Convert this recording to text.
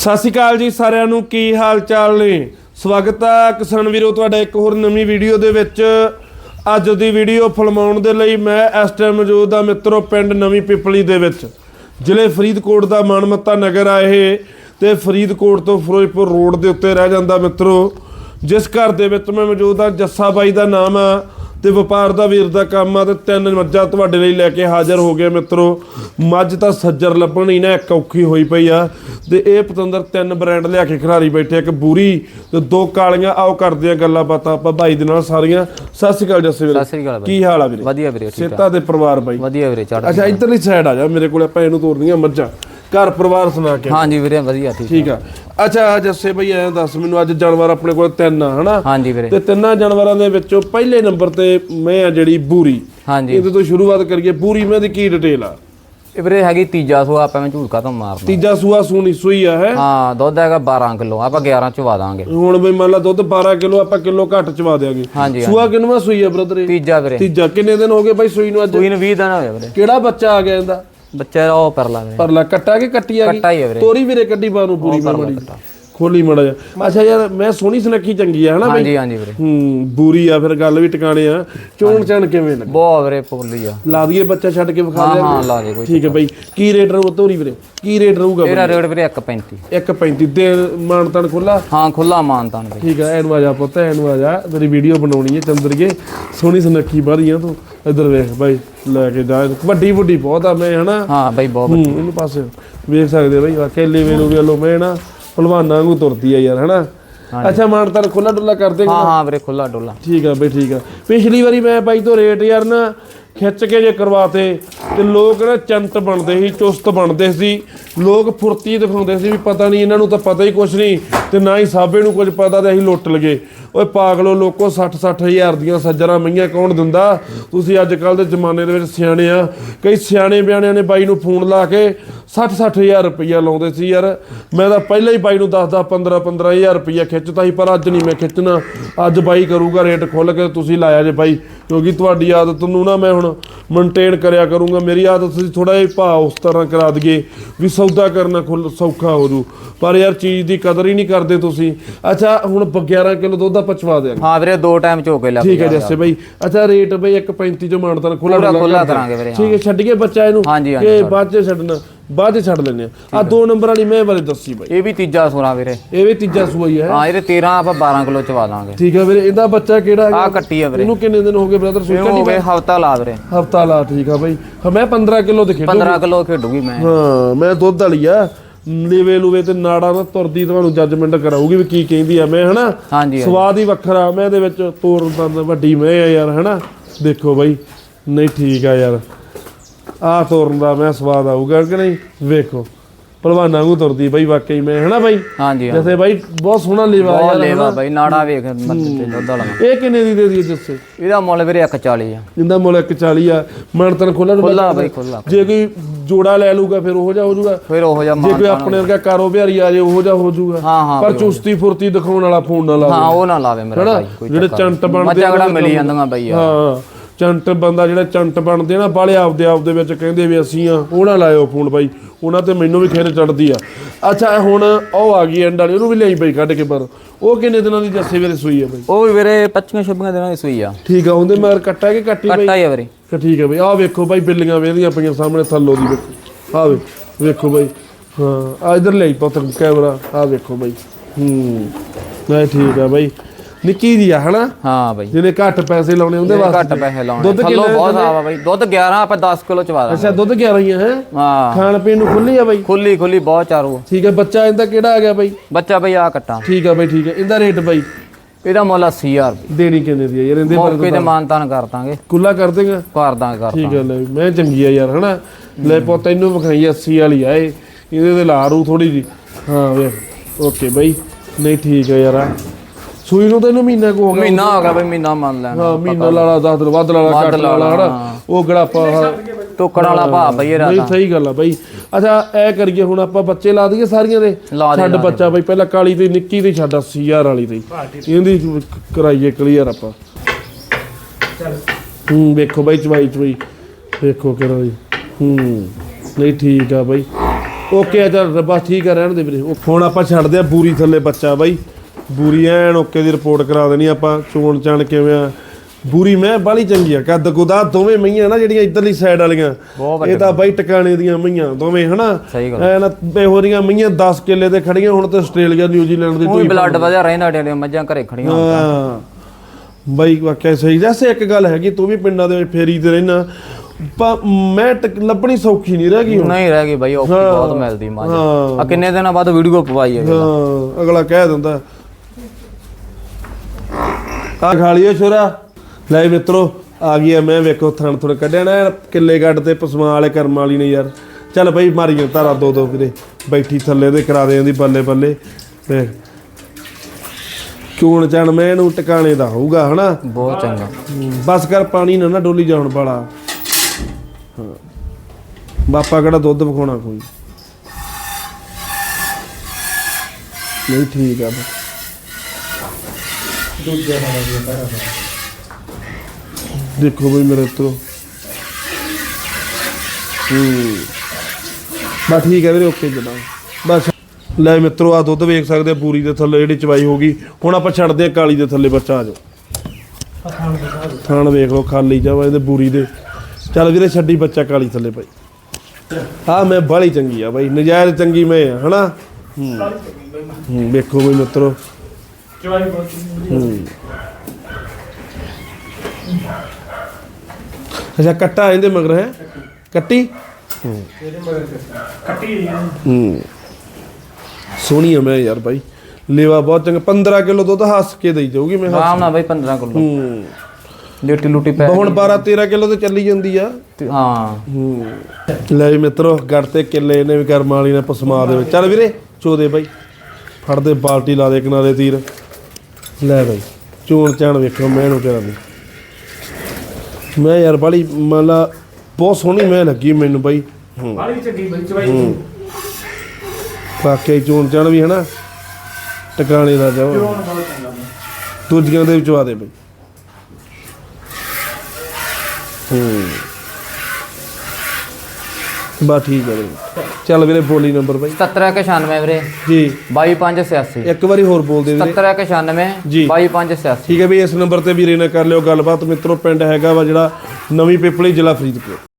ਸਤਿ ਸ਼੍ਰੀ ਅਕਾਲ ਜੀ ਸਾਰਿਆਂ ਨੂੰ, ਕੀ ਹਾਲ ਚਾਲ ਨੇ? ਸਵਾਗਤ ਹੈ ਕਿਸਾਨ ਵੀਰੋ, ਤੁਹਾਡਾ ਇੱਕ ਹੋਰ ਨਵੀਂ ਵੀਡੀਓ ਦੇ ਵਿੱਚ। ਅੱਜ ਦੀ ਵੀਡੀਓ ਫਿਲਮਾਉਣ ਦੇ ਲਈ ਮੈਂ ਇਸ ਟਾਈਮ ਮੌਜੂਦ ਆ ਮਿੱਤਰੋ, ਪਿੰਡ ਨਵੀਂ ਪਿਪਲੀ ਦੇ ਵਿੱਚ। ਜ਼ਿਲ੍ਹੇ ਫਰੀਦਕੋਟ ਦਾ ਮਾਨਮੱਤਾ ਨਗਰ ਆ ਇਹ ਤੇ ਫਰੀਦਕੋਟ ਤੋਂ ਫਿਰੋਜ਼ਪੁਰ ਰੋਡ ਦੇ ਉੱਤੇ ਰਹਿ ਜਾਂਦਾ ਮਿੱਤਰੋ। ਜਿਸ ਘਰ ਦੇ ਵਿੱਚ ਮੈਂ ਮੌਜੂਦ ਆ ਜੱਸਾ ਬਾਈ ਦਾ ਨਾਮ ਆ। ਤੇ ਵਪਾਰ ਦਾ ਵੀਰ ਦਾ ਕੰਮ ਆ ਤੇ ਤਿੰਨ ਮੱਝਾਂ ਤੁਹਾਡੇ ਲਈ ਲੈ ਕੇ ਹਾਜ਼ਰ ਹੋ ਗਏ ਮਿੱਤਰੋ। ਮੱਝ ਤਾਂ ਸੱਜਰ ਲੱਭਣੀ ਨਾ ਇੱਕ ਔਖੀ ਹੋਈ ਪਈ ਆ। ਤੇ ਇਹ ਪਤੰਦਰ ਤਿੰਨ ਬ੍ਰਾਂਡ ਲਿਆ ਕੇ ਖਿਡਾਰੀ ਬੈਠੇ ਇੱਕ ਬੂਰੀ ਤੇ ਦੋ ਕਾਲੀਆਂ। ਆਓ ਕਰਦੇ ਆ ਗੱਲਾਂ ਬਾਤਾਂ ਆਪਾਂ ਭਾਈ ਦੇ ਨਾਲ ਸਾਰੀਆਂ। ਸਤਿ ਸ਼੍ਰੀ ਅਕਾਲ ਜੱਸੇ ਵੀਰੇ। ਸਤਿ ਸ੍ਰੀ ਅਕਾਲ ਕੀ ਹਾਲ ਆ ਵੀਰੇ? ਵਧੀਆ ਵੀਰੇ ਠੀਕ ਸੇਤਾ ਦੇ ਪਰਿਵਾਰ ਬਾਈ ਵਧੀਆ ਵੀਰੇ ਚੜ੍ਹ ਅੱਛਾ ਇੱਧਰਲੀ ਸਾਈਡ ਆ ਜਾ ਮੇਰੇ ਕੋਲ ਆਪਾਂ ਇਹਨੂੰ ਤੋਰਨੀਆਂ ਮੱਝਾਂ। ਘਰ ਪਰਿਵਾਰ ਸੁਣਾ ਕੇ। ਹਾਂਜੀ ਵੀਰੇ ਵਧੀਆ ਠੀਕ ਠੀਕ ਆ। ਅੱਛਾ ਜੱਸੇ ਬਈ ਐਂ ਦੱਸ ਮੈਨੂੰ ਅੱਜ ਜਾਨਵਰ ਆਪਣੇ ਕੋਲ ਤਿੰਨ ਆ ਹਨਾ? ਹਾਂਜੀ ਵੀਰੇ। ਤੇ ਤਿੰਨਾਂ ਜਾਨਵਰਾਂ ਦੇ ਵਿੱਚੋਂ ਪਹਿਲੇ ਨੰਬਰ ਤੇ ਮੈਂ ਆ ਜਿਹੜੀ ਬੂਰੀ। ਹਾਂਜੀ। ਇਹਦੇ ਤੋਂ ਸ਼ੁਰੂਆਤ ਕਰੀਏ ਬੂਰੀ ਮੈਂ ਦੀ ਕੀ ਡਿਟੇਲ ਆ? ਇਹ ਵੀਰੇ ਹੈਗੀ ਤੀਜਾ ਸੂਆ ਆਪਾਂ ਮੈਂ ਝੂਠ ਤੋਂ ਮਾਰਨਾ। ਤੀਜਾ ਸੂਆ ਸੂਣੀ ਸੂਈ ਆ ਹੈ? ਹਾਂ ਦੁੱਧ ਹੈਗਾ 12 ਕਿਲੋ ਆਪਾਂ 11 ਚਵਾ ਦਾਂਗੇ। ਹੁਣ ਬਈ ਮੰਨ ਲਾ ਦੁੱਧ 12 ਕਿਲੋ ਆਪਾਂ ਕਿਲੋ ਘੱਟ ਚਵਾ ਦੇਾਂਗੇ ਹਾਂਜੀ ਸੂਆ ਕਿੰਨਵਾ ਸੂਈ ਆ ਬ੍ਰਦਰ ਇਹ? ਤੀਜਾ ਵੀਰੇ। ਤੀਜਾ ਕਿੰਨੇ ਦਿਨ ਹੋ ਗਏ ਬਾਈ ਸੂਈ ਨੂੰ ਅੱਜ? ਕੋਈ ਨੂੰ 20 ਦਿਨ ਹੋਇਆ ਵੀਰੇ। ਕਿਹੜਾ ਬੱਚਾ ਆ ਗਿਆ ਇਹਦਾ? ਬੱਚਾ ਉਹ ਕਰ ਲਾ ਵੀਰੇ। ਪਰਲਾ ਕੱਟਾ ਕਿ ਕੱਟੀ ਆ ਗਈ? ਕੱਟਾ ਹੀ ਹੈ ਵੀਰੇ। ਤੋਰੀ ਵੀਰੇ ਕੱਢੀ ਬਾਹਰ ਨੂੰ ਪੂਰੀ ਮੈਂ ਮੜੀ ਖੋਲੀ ਮੜਾ ਜਾ ਅੱਛਾ ਯਾਰ ਮੈਂ ਸੋਹਣੀ ਸੁਨੱਖੀ ਚੰਗੀ ਆ ਹਨਾ ਬਈ? ਹਾਂਜੀ ਹਾਂਜੀ ਵੀਰੇ। ਹੂੰ ਬੂਰੀ ਆ ਫਿਰ ਗੱਲ ਵੀ ਟਿਕਾਣੇ ਆ। ਚੋਣ ਚਣ ਕਿਵੇਂ ਲੱਗ? ਬਹੁਤ ਵੀਰੇ ਪੋਲੀ ਆ। ਲਾ ਦਈਏ ਬੱਚਾ ਛੱਡ ਕੇ ਵਿਖਾ ਦਿਆ ਹਾਂ ਲਾ ਦੇ ਕੋਈ ਠੀਕ ਹੈ ਬਈ। ਕੀ ਰੇਟ ਰਹੂ ਤੋਰੀ ਵੀਰੇ? ਕੀ ਰੇਟ ਰਹੂਗਾ ਤੇਰਾ ਰੇਟ ਵੀਰੇ 1.35 1.35 ਦੇ ਮਾਨਤਨ ਖੁੱਲਾ ਹਾਂ ਖੁੱਲਾ ਮਾਨਤਾਨ ਵੀਰੇ। ਠੀਕ ਹੈ ਇਹਨੂੰ ਆ ਜਾ ਪੁੱਤ ਇਹਨੂੰ ਆ ਜਾ ਤੇਰੀ ਵੀਡੀਓ ਬਣਾਉਣੀ ਹੈ ਚੰਦਰਗੇ ਸੋਹਣੀ ਸੁਨੱਖੀ ਬਾਹਰੀ ਆ ਤੂੰ। ਇੱਧਰ ਵੇਖ ਬਾਈ ਲੈ ਕੇ ਜਾ। ਵੱਡੀ ਵੱਡੀ ਬਹੁਤ ਆ ਮੈਂ ਹਨਾ? ਹਾਂ ਬਾਈ ਬਹੁਤ ਇਹਨੂੰ ਪਾਸੇ ਵੇਖ ਸਕਦੇ ਬਈ। ਵਾਕਈ ਲੇਵੇ ਨੂੰ ਵੇਲੋ ਮੈਂ ਨਾ ਭਲਵਾਨਾਂ ਵਾਂਗੂ ਤੁਰਦੀ ਆ ਯਾਰ ਹਨਾ? ਅੱਛਾ ਮਾਨਤਨ ਖੁੱਲਾ ਡੁੱਲਾ ਕਰ ਦੇਗਾ। ਹਾਂ ਹਾਂ ਵੀਰੇ ਖੁੱਲਾ ਡੋਲਾ ਠੀਕ ਆ ਬਈ ਠੀਕ ਆ। ਪਿਛਲੀ ਵਾਰੀ ਮੈਂ ਬਾਈ ਤੋਂ ਰੇਟ ਯਾਰ ਨਾ ਖਿੱਚ ਕੇ ਜੇ ਕਰਵਾਤੇ ਤੇ ਲੋਕ ਨਾ ਚੰਤ ਬਣਦੇ ਸੀ ਚੁਸਤ ਬਣਦੇ ਸੀ। ਲੋਕ ਫੁਰਤੀ ਦਿਖਾਉਂਦੇ ਸੀ ਵੀ ਪਤਾ ਨਹੀਂ ਇਹਨਾਂ ਨੂੰ ਤਾਂ ਪਤਾ ਹੀ ਕੁਛ ਨਹੀਂ ਤੇ ਨਾ ਹੀ ਸਾਬੇ ਨੂੰ ਕੁਝ ਪਤਾ ਤੇ ਅਸੀਂ ਲੁੱਟ ਲਗੇ ਓਏ ਪਾਗਲੋ ਲੋਕੋ 60 60 ਹਜ਼ਾਰ ਦੀਆਂ ਸੱਜਰਾਂ ਮਈਆਂ ਕੌਣ ਦਿੰਦਾ? ਤੁਸੀਂ ਅੱਜ ਕੱਲ ਦੇ ਜ਼ਮਾਨੇ ਦੇ ਵਿੱਚ ਸਿਆਣੇ ਆ। ਕਈ ਸਿਆਣੇ ਬਿਆਣਿਆਂ ਨੇ ਬਾਈ ਨੂੰ ਫੋਨ ਲਾ ਕੇ 60 60 ਹਜ਼ਾਰ ਰੁਪਈਆ ਲਾਉਂਦੇ ਸੀ ਯਾਰ। ਮੈਂ ਤਾਂ ਪਹਿਲਾਂ ਹੀ ਬਾਈ ਨੂੰ 10 10 15 15 ਹਜ਼ਾਰ ਰੁਪਈਆ ਖਿੱਚਤਾ ਸੀ ਪਰ ਅੱਜ ਨਹੀਂ ਮੈਂ ਖਿੱਚਣਾ। ਅੱਜ ਬਾਈ ਕਰੂਗਾ ਰੇਟ ਖੁੱਲ ਕੇ ਤੁਸੀਂ ਲਾਇਆ ਜੇ ਬਾਈ ਕਿਉਂਕਿ ਤੁਹਾਡੀ ਆਦਤ ਨੂੰ ਨਾ ਮੈਂ ਹੁਣ ਮੇਨਟੇਨ ਕਰਿਆ ਕਰੂੰਗਾ। ਮੇਰੀ ਆਦਤ ਸੀ ਥੋੜਾ ਜਿਹਾ ਭਾਅ ਉਸ ਤਰ੍ਹਾਂ ਕਰਾ ਦਈਏ ਵੀ ਸੌਦਾ ਕਰਨਾ ਖੁੱਲ ਸੌਖਾ ਹੋ ਜੂ ਪਰ ਯਾਰ ਚੀਜ਼ ਦੀ ਕਦਰ ਹੀ ਨਹੀਂ ਕਰਦੇ ਤੁਸੀਂ। ਅੱਛਾ ਹੁਣ 11 ਕਿਲੋ ਦੁੱਧ ਆਪਾਂ ਚਵਾ ਦਿਆਂਗੇ। ਹਾਂ ਵੀਰੇ ਦੋ ਟਾਈਮ ਝੋਕ ਕੇ ਲੱਗ ਠੀਕ ਹੈ ਜੱਸੇ ਬਾਈ। ਅੱਛਾ ਰੇਟ ਬਈ 1.35 ਜੋ ਮਾਨਤਾਨ ਖੁੱਲਾ ਖੁੱਲਾ ਕਰ ਕਰਾਂਗੇ ਵੀਰੇ ਠੀਕ ਹੈ ਛੱਡੀਏ ਬੱਚਾ ਇਹਨੂੰ ਹਾਂਜੀ, ਹਾਂਜੀ, ਕਿ ਬਾਅਦ ਚ ਛੱਡਣਾ? ਬਾਅਦ ਚ ਛੱਡ ਲੈਣੇ ਆ। ਆਹ ਦੋ ਨੰਬਰ ਵਾਲੀ ਮੈਂ ਬਾਰੇ ਦੱਸੀ ਬਾਈ। ਇਹ ਵੀ ਤੀਜਾ ਸੂਰਾ ਵੀਰੇ। ਇਹ ਵੀ ਤੀਜਾ ਸੂਆ ਹੀ ਹੈ। ਹਾਂ ਇਹਦੇ 13 ਆਪਾਂ 12 ਕਿਲੋ ਚਵਾ ਦਾਂਗੇ। ਠੀਕ ਹੈ ਵੀਰੇ ਇਹਦਾ ਬੱਚਾ ਕਿਹੜਾ ਆ ਹੈਗਾ ਕੱਟੀ ਆ ਵੀਰੇ। ਇਹਨੂੰ ਕਿੰਨੇ ਦਿਨ ਹੋ ਗਏ ਬ੍ਰਦਰ ਇਹ ਸੋਚਿਆ ਹੋ ਗਏ ਹਫਤਾ ਲਾ ਵੀਰੇ। ਹਫਤਾ ਲਾ ਠੀਕ ਆ ਬਾਈ। ਮੈਂ 15 ਕਿਲੋ ਦੇ ਖੇਡੂ 15 ਕਿਲੋ ਖੇਡੂਗੀ ਮੈਂ। ਹਾਂ ਮੈਂ ਦੁੱਧ ਵਾਲੀ ਆ। ਲੇਵੇ ਲੂਵੇ ਤੇ ਨਾੜਾ ਨਾ ਤੁਰਦੀ ਤੁਹਾਨੂੰ ਜੱਜਮੈਂਟ ਕਰਾਊਗੀ ਵੀ ਕੀ ਕਹਿੰਦੀ ਆ ਮੈਂ ਹਨਾ? ਸਵਾਦ ਹੀ ਵੱਖਰਾ। ਮੈਂ ਇਹਦੇ ਵਿੱਚ ਤੋਰਨ ਦੰਦ ਵੱਡੀ ਮੈਂ ਆ ਯਾਰ ਹਨਾ? ਦੇਖੋ ਬਾਈ। ਨਹੀਂ ਠੀਕ ਆ ਯਾਰ। ਆਹ ਤੋਰਨ ਦਾ ਮੈਂ ਸਵਾਦ ਆਊਗਾ ਕਿ ਨਹੀਂ? ਵੇਖੋ। ਭਲਵਾਨਾਂ ਨੂੰ ਤੁਰਦੀ ਬਾਈ ਵਾਕਈ ਮੈਂ ਹਨਾ ਬਾਈ? ਹਾਂਜੀ ਹਾਂ ਜੈਸੇ ਬਾਈ ਬਹੁਤ ਸੋਹਣਾ ਲੇਵਾ ਬਹੁਤ ਯਾਰ ਲੈਵਾ ਬਾਈ ਨਾੜਾ ਵੇਖ ਮੱਥੇ ਤੇ ਦੁੱਧ ਵਾਲਾ। ਇਹ ਕਿੰਨੇ ਦੀ ਦੇ ਦੀ ਜੱਸੇ? ਇਹਦਾ ਮੁੱਲ ਵੀਰੇ 140 ਆ। ਜਿੰਦਾ ਮੁੱਲ 140 ਆ। ਮਨਤਨ ਖੋਲਾ ਨੂੰ ਖੁੱਲਾ ਬਾਈ ਖੁੱਲਾ ਜੇ ਕੋਈ ਜੋੜਾ ਲੈ ਲੂਗਾ ਫਿਰ ਉਹੋ ਜਿਹਾ ਹੋ ਜਾਊਗਾ? ਫਿਰ ਉਹ ਜਾ ਜੇ ਕੋਈ ਆਪਣੇ ਵਰਗਾ ਕਾਰੋਬਾਰੀ ਆ ਜੇ ਉਹੋ ਜਿਹਾ ਹੋ ਜਾਊਗਾ। ਹਾਂ ਹਾਂ ਪਰ ਚੁਸਤੀ ਫੁਰਤੀ ਦਿਖਾਉਣ ਵਾਲਾ ਫੋਨ ਨਾ ਲਾਵੇ। ਹਾਂ ਉਹ ਨਾ ਲਾਵੇ ਮੇਰਾ ਹਨਾ? ਕੋਈ ਜਿਹੜੇ ਚੰਟ ਬਣਦੇ ਮੱਝਾਂ ਕਿਹੜਾ ਮਿਲੀ ਜਾਂਦੀਆਂ ਬਾਈ ਯਾਰ। ਹਾਂ। ਚੰਟ ਬੰਦਾ ਜਿਹੜਾ ਚੰਟ ਬਣਦੇ ਨਾ ਬਾਲੇ ਆਪਦੇ ਆਪ ਦੇ ਵਿੱਚ ਕਹਿੰਦੇ ਵੀ ਅਸੀਂ ਆ ਉਹ ਨਾ ਲਾਇਓ ਫੋਨ ਬਾਈ ਉਹਨਾਂ ਤੇ ਮੈਨੂੰ ਵੀ ਖੇਰ ਚੜਦੀ ਆ। ਅੱਛਾ ਹੁਣ ਉਹ ਆ ਗਈ ਐਂਡ ਵਾਲੀ ਉਹਨੂੰ ਵੀ ਲਈ ਬਈ ਕੱਢ ਕੇ ਪਰ ਉਹ ਕਿੰਨੇ ਦਿਨਾਂ ਦੀ ਜੱਸੇ ਵੇਲੇ ਸੂਈ ਆ ਬਈ? ਉਹ ਵੀ ਵੀਰੇ 25 26 ਦਿਨਾਂ ਦੀ ਸੂਈ ਆ। ਠੀਕ ਆ ਉਹਦੇ ਮਗਰ ਕੱਟਾ ਕਿ ਕੱਟੀ ਬਈ? ਕੱਟਾ ਹੀ ਆ ਵੀਰੇ। ਠੀਕ ਹੈ ਬਈ। ਆਹ ਵੇਖੋ ਬਾਈ ਬਿੱਲੀਆਂ ਵੇਹਦੀਆਂ ਪਈਆਂ ਸਾਹਮਣੇ ਥੱਲੋਂ ਦੀ ਵੇਖੋ। ਆਹ ਵੇ ਵੇਖੋ ਬਾਈ। ਹਾਂ ਆ ਇਧਰ ਲਈ ਪੁੱਤ ਕੈਮਰਾ ਆਹ ਵੇਖੋ ਬਾਈ। ਹੂੰ ਨਹੀਂ ਠੀਕ ਆ ਬਾਈ। ਨਿੱਕੀ ਦੀ ਆ ਹਨਾ? ਹਾਂ ਬਾਈ। ਜਿਹਨੇ ਘੱਟ ਪੈਸੇ ਲਾਉਣੇ ਉਹਦੇ ਘੱਟ ਵਾਸਤੇ। ਪੈਸੇ ਲਾਉਣੇ। ਦੁੱਧ ਥੱਲੋਂ ਬਹੁਤ ਆਵਾ ਬਾਈ। ਦੁੱਧ 11 ਆਪਾਂ 10 ਕਿਲੋ ਚਵਾ ਦਾਂਗੇ। ਅੱਛਾ ਦੁੱਧ 11 ਹੀ ਆ ਹੈ? ਹਾਂ। ਖਾਣ ਪੀਣ ਨੂੰ ਖੁੱਲੀ ਆ ਬਾਈ? ਖੁੱਲੀ ਖੁੱਲੀ ਬਹੁਤ ਚਾਰੂ ਠੀਕ ਹੈ ਬੱਚਾ ਇਹਦਾ ਕਿਹੜਾ ਆ ਗਿਆ ਬਾਈ? ਬੱਚਾ ਬਈ ਆ ਕੱਟਾ। ਠੀਕ ਆ ਬਾਈ ਠੀਕ ਹੈ ਇਹਦਾ ਰੇਟ ਬਾਈ? ਇਹਦਾ ਮੁੱਲ 80000 ਰੁਪਏ। ਦੇਣੀ ਕਿੰਨੇ ਦੀ ਆ ਯਾਰ ਇਹਦੇ ਬਾਰੇ ਮੌਕੇ ਤੇ ਮਾਨਤਾਨ ਕਰ ਦਾਂਗੇ। ਕੁੱਲਾ ਕਰ ਦੇਗਾ? ਕਰ ਦਾਂਗੇ ਕਰ ਠੀਕ ਹੈ ਲੈ ਵੀ, ਮੈਂ ਚੰਗੀ ਆ ਯਾਰ ਹਨਾ? ਲੈ ਪੁੱਤ ਇਹਨੂੰ ਵਿਖਾਈ 80 ਵਾਲੀ ਆ ਇਹ। ਇਹਦੇ ਤੇ ਲਾਰੂ ਥੋੜੀ ਜੀ ਹਾਂ ਵੇਖ। Okay bye. ਨਹੀਂ ਠੀਕ ਹੈ ਯਾਰ। ਸੂਈ ਨੂੰ ਤੈਨੂੰ ਮਹੀਨਾ ਕੋ ਹੋ ਗਿਆ। ਮਹੀਨਾ ਹੋ ਗਿਆ ਬਈ ਮਹੀਨਾ ਮੰਨ ਲੈਣਾ। ਹਾਂ ਮਹੀਨਾ ਲਾਲਾ 10 ਦਿਨ ਵੱਧ ਲਾਲਾ ਘੱਟ ਲਾਲਾ ਹਨਾ। ਉਹ ਗੜਾਪਾ ਟੋਕਣ ਵਾਲਾ ਭਾ ਬਈ ਇਹਦਾ ਨਹੀਂ ਸਹੀ ਗੱਲ ਆ ਬਾਈ। ਅੱਛਾ ਐ ਕਰੀਏ ਹੁਣ ਆਪਾਂ ਬੱਚੇ ਲਾ ਦਈਏ ਸਾਰੀਆਂ ਦੇ। ਛੱਡ ਬੱਚਾ ਬਾਈ ਪਹਿਲਾਂ ਕਾਲੀ ਤੇ ਨਿੱਕੀ ਤੇ ਛੱਡ 80000 ਵਾਲੀ ਤੇ। ਇਹਦੀ ਕਰਾਈਏ ਕਲੀਅਰ ਆਪਾਂ। ਹੂੰ ਵੇਖੋ ਬਾਈ ਚਵਾਈ ਚਵਾਈ। ਵੇਖੋ ਕਿਹੜਾ ਜੀ ਹੂੰ ਨਹੀਂ ਠੀਕ ਆ ਬਾਈ। ਓਕੇ ਆ ਚੱਲ ਬਸ ਠੀਕ ਆ ਰਹਿਣ ਦੇ ਵੀਰੇ। ਉਹ ਹੁਣ ਆਪਾਂ ਛੱਡਦੇ ਆ ਬੂਰੀ ਥੱਲੇ ਬੱਚਾ ਬਾਈ। ਬੂਰੀ ਐਨ ਓਕੇ ਦੀ ਰਿਪੋਰਟ ਕਰਾ ਦੇਣੀ ਆਪਾਂ ਚੋਣ ਚਾਣ ਕਿਵੇਂ ਆ? ਬੂਰੀ ਮੈਂ ਬਾਲੀ ਚੰਗੀ ਆ ਕੱਦ ਕੁਦਾ ਦੋਵੇਂ ਮਈਆਂ ਨਾ ਜਿਹੜੀਆਂ ਇਧਰਲੀ ਸਾਈਡ ਵਾਲੀਆਂ। ਇਹ ਤਾਂ ਬਾਈ ਟਿਕਾਣੇ ਦੀਆਂ ਮਈਆਂ ਦੋਵੇਂ ਹਨਾ। ਐਨ ਇਹੋ ਦੀਆਂ ਮਈਆਂ 10 ਕਿੱਲੇ ਤੇ ਖੜੀਆਂ ਹੁਣ ਤੇ ਆਸਟ੍ਰੇਲੀਆ ਨਿਊਜ਼ੀਲੈਂਡ ਦੀ ਧੂਈ ਬਲੱਡ ਵਧਿਆ ਰਹਿੰਦਾ ਡੇਡੇ ਮੱਝਾਂ ਘਰੇ ਖੜੀਆਂ ਹਾਂ। ਬਾਈ ਵਾਕਿਆ ਸਹੀ ਜੈਸੇ ਇੱਕ ਗੱਲ ਹੈਗੀ ਤੂੰ ਵੀ ਪਿੰਡਾਂ ਦੇ ਵਿੱਚ ਫੇਰੀ ਤੇ ਰਹਿਣਾ। ਮੈਂ ਲੱਭਣੀ ਸੌਖੀ ਨਹੀਂ ਰਹਿ ਗਈ ਹੁਣ। ਨਹੀਂ ਰਹਿ ਗਈ ਬਾਈ ਔਖੀ ਬਹੁਤ ਮਿਲਦੀ ਹਾਂ। ਆ ਕਿੰਨੇ ਦਿਨਾਂ ਬਾਅਦ ਵੀਡੀਓ ਪਵਾਈ ਹੈ ਹਾਂ ਅਗਲਾ ਕਹਿ ਦਿੰਦਾ ਆ ਖਾ ਲਿਓ ਛੋਰਾ। ਲੈ ਮਿੱਤਰੋ ਆ ਗਈ ਆ ਮੈਂ ਵੇਖੋ ਥਣ ਥੁਣ ਕੱਢਿਆ ਨਾ ਕਿੱਲੇ ਗੱਡ ਤੇ ਪਸਮਾ ਵਾਲੇ ਕਰਮ ਵਾਲੀ ਨੇ ਯਾਰ। ਚੱਲ ਬਈ ਮਾਰੀਆਂ ਤਾਰਾ ਦੋ ਦੋ ਵੀਰੇ। ਬੈਠੀ ਥੱਲੇ ਤੇ ਕਰਾ ਦੇ ਜਾਂਦੀ ਬੱਲੇ ਬੱਲੇ। ਤੇ ਚੂਣ ਚਣ ਮੈਂ ਇਹਨੂੰ ਟਿਕਾਣੇ ਦਾ ਹੋਊਗਾ ਹਨਾ? ਬਹੁਤ ਚੰਗਾ। ਬਸ ਕਰ ਪਾਣੀ ਨਾ ਨਾ ਡੋਲੀ ਜਾਣ ਵਾਲਾ। ਹਾਂ। ਬਾਪਾ ਕਿਹੜਾ ਦੁੱਧ ਵਿਖਾਉਣਾ ਕੋਈ? ਨਹੀਂ ਠੀਕ ਆ ਬਸ। ਦੇਖੋ ਬਈ ਮੇਰੇ ਤੋਂ। ਹੂੰ। ਬਸ ਠੀਕ ਹੈ ਵੀਰੇ ਓਕੇ ਜਨਾਬ ਬਸ। ਲੈ ਮਿੱਤਰੋ ਆ ਦੁੱਧ ਵੇਖ ਸਕਦੇ ਆ ਪੂਰੀ ਦੇ ਥੱਲੇ ਜਿਹੜੀ ਚਵਾਈ ਹੋ ਗਈ। ਹੁਣ ਆਪਾਂ ਛੱਡਦੇ ਆ ਕਾਲੀ ਦੇ ਥੱਲੇ ਬੱਚਾ ਆ ਜਾਓ। ਥਾਣ ਵੇਖ ਲਓ ਖਾਲੀ ਜਾਵਾ ਇਹਦੇ ਬੂਰੀ ਦੇ। ਚੱਲ ਵੀਰੇ ਛੱਡੀ ਬੱਚਾ ਕਾਲੀ ਥੱਲੇ ਭਾਈ। ਆ ਮੈਂ ਬਾਲੀ ਚੰਗੀ ਆ ਬਾਈ ਨਜਾਇਜ਼ ਚੰਗੀ ਮੈਂ ਆ ਹਨਾ? ਹੂੰ। ਹੂੰ, ਵੇਖੋ ਬਈ ਮਿੱਤਰੋ। ਹੂੰ ਅੱਛਾ ਕੱਟਾ ਇਹਦੇ ਮਗਰ ਹੈ? ਕੱਟੀ? ਹੂੰ। ਹੂੰ। ਸੋਹਣੀ ਆ ਮੈਂ ਯਾਰ ਬਾਈ। ਲੇਵਾ ਬਹੁਤ ਚੰਗਾ। 15 ਕਿਲੋ ਦੁੱਧ ਹੱਸ ਕੇ ਦੇਈ ਜਾਊਗੀ ਮੈਂ ਆਰਾਮ ਨਾਲ ਬਾਈ 15 ਕਿਲੋ। ਹੂੰ। ਲਿਟੀ ਲੁਟੀ ਪੈ ਹੁਣ 12 13 ਕਿਲੋ ਤੇ ਚੱਲੀ ਜਾਂਦੀ ਆ। ਤੇ ਹਾਂ। ਹੂੰ। ਲੈ ਵੀ ਮਿੱਤਰੋ ਗੜ ਤੇ ਕਿੱਲੇ ਨੇ ਵੀ ਕਰਮ ਵਾਲੀ ਨੇ ਪਸਮਾ ਦੇ ਵਿੱਚ। ਚੱਲ ਵੀਰੇ ਚੋਦੇ ਬਾਈ। ਫੜਦੇ ਬਾਲਟੀ ਲਾ ਦੇ ਕਿਨਾਰੇ ਤੀਰ। ਲੈ ਬਾਈ ਚੋਣ ਚਾਣ ਵੇਖੋ ਮੈਂ ਇਹਨੂੰ ਕਿਹੜਾ ਨਹੀਂ ਮੈਂ ਯਾਰ ਬੜੀ ਮਲਾ ਬਹੁਤ ਸੋਹਣੀ ਮੈਂ ਲੱਗੀ ਮੈਨੂੰ ਬਾਈ। ਹੂੰ। ਬਾਲੀ ਚੰਗੀ ਬਈ ਚਵਾਈ ਹੀ। ਚੋਣ ਚਾਣ ਵੀ ਹਨਾ ਟਿਕਾਣੇ ਦਾ ਜਾਓ। ਦੂਜੀਆਂ ਦੇ ਵਿੱਚ ਵਾ ਦੇ ਬਈ। ਹੂੰ। ਬਾ ਠੀਕ ਹੈ ਬਈ ਚੱਲ ਵੀਰੇ ਬੋਲੀ ਨੰਬਰ ਬਾਈ। 7796 ਵੀਰੇ। ਜੀ। 22586 ਇੱਕ ਵਾਰੀ ਹੋਰ ਬੋਲ ਦੇ ਵੀਰੇ। 7796 ਜੀ। 22586 ਠੀਕ ਹੈ ਵੀ ਇਸ ਨੰਬਰ ਤੇ ਵੀਰੇ ਨਾਲ ਕਰ ਲਿਓ ਗੱਲਬਾਤ। ਮਿੱਤਰੋ ਪਿੰਡ ਹੈਗਾ ਵਾ ਜਿਹੜਾ ਨਵੀਂ ਪਿਪਲੀ ਜ਼ਿਲ੍ਹਾ ਫਰੀਦਕੋਟ।